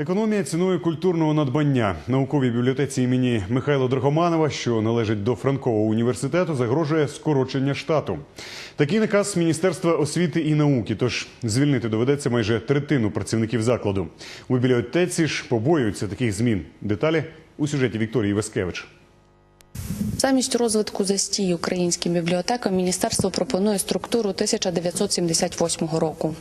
Економія ціною культурного надбання науковій бібліотеці імені Михайла Драгоманова, що належить до Франкового університету, загрожує скорочення штату. Такий наказ Міністерства освіти і науки. Тож звільнити доведеться майже третину працівників закладу. У бібліотеці ж побоюються таких змін. Деталі у сюжеті Вікторії Вескевич. Замість розвитку застій українським бібліотекам міністерство пропонує структуру 1978 року.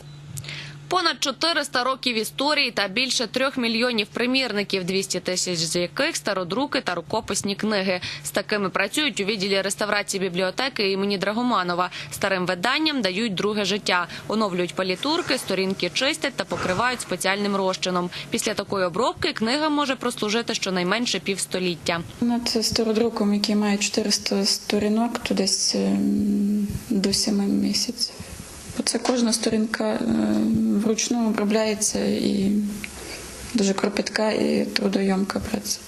Понад 400 років історії та більше трьох мільйонів примірників, 200 тисяч з яких стародруки та рукописні книги. З такими працюють у відділі реставрації бібліотеки імені Драгоманова. Старим виданням дають друге життя, оновлюють палітурки, сторінки чистять та покривають спеціальним розчином. Після такої обробки книга може прослужити щонайменше півстоліття. Над стародруком, який має 400 сторінок, то десь ем, до 7 місяців. Це кожна сторінка ем, вручну обробляється і дуже кропітка і трудойомка праця.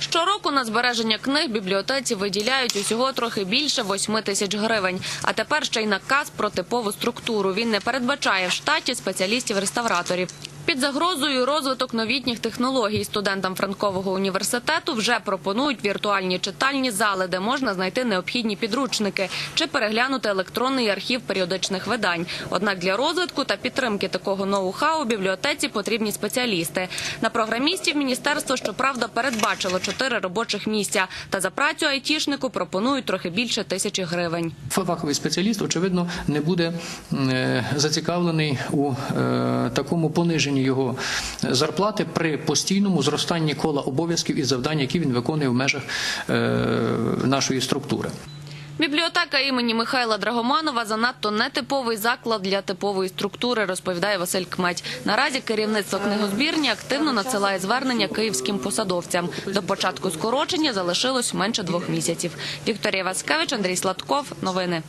Щороку на збереження книг бібліотеці виділяють усього трохи більше 8 тисяч гривень. А тепер ще й наказ про типову структуру. Він не передбачає в штаті спеціалістів-реставраторів. Під загрозою розвиток новітніх технологій студентам Франкового університету вже пропонують віртуальні читальні зали, де можна знайти необхідні підручники чи переглянути електронний архів періодичних видань. Однак для розвитку та підтримки такого ноу-хау бібліотеці потрібні спеціалісти. На програмістів міністерство щоправда передбачило чотири робочих місця. Та за працю айтішнику пропонують трохи більше тисячі гривень. Фаховий спеціаліст, очевидно, не буде е, зацікавлений у е, такому пониженні його зарплати при постійному зростанні кола обов'язків і завдань, які він виконує в межах е, нашої структури. Бібліотека імені Михайла Драгоманова занадто нетиповий заклад для типової структури, розповідає Василь Кметь. Наразі керівництво книгозбірні активно надсилає звернення київським посадовцям. До початку скорочення залишилось менше двох місяців. Вікторія Васкевич, Андрій Сладков. Новини.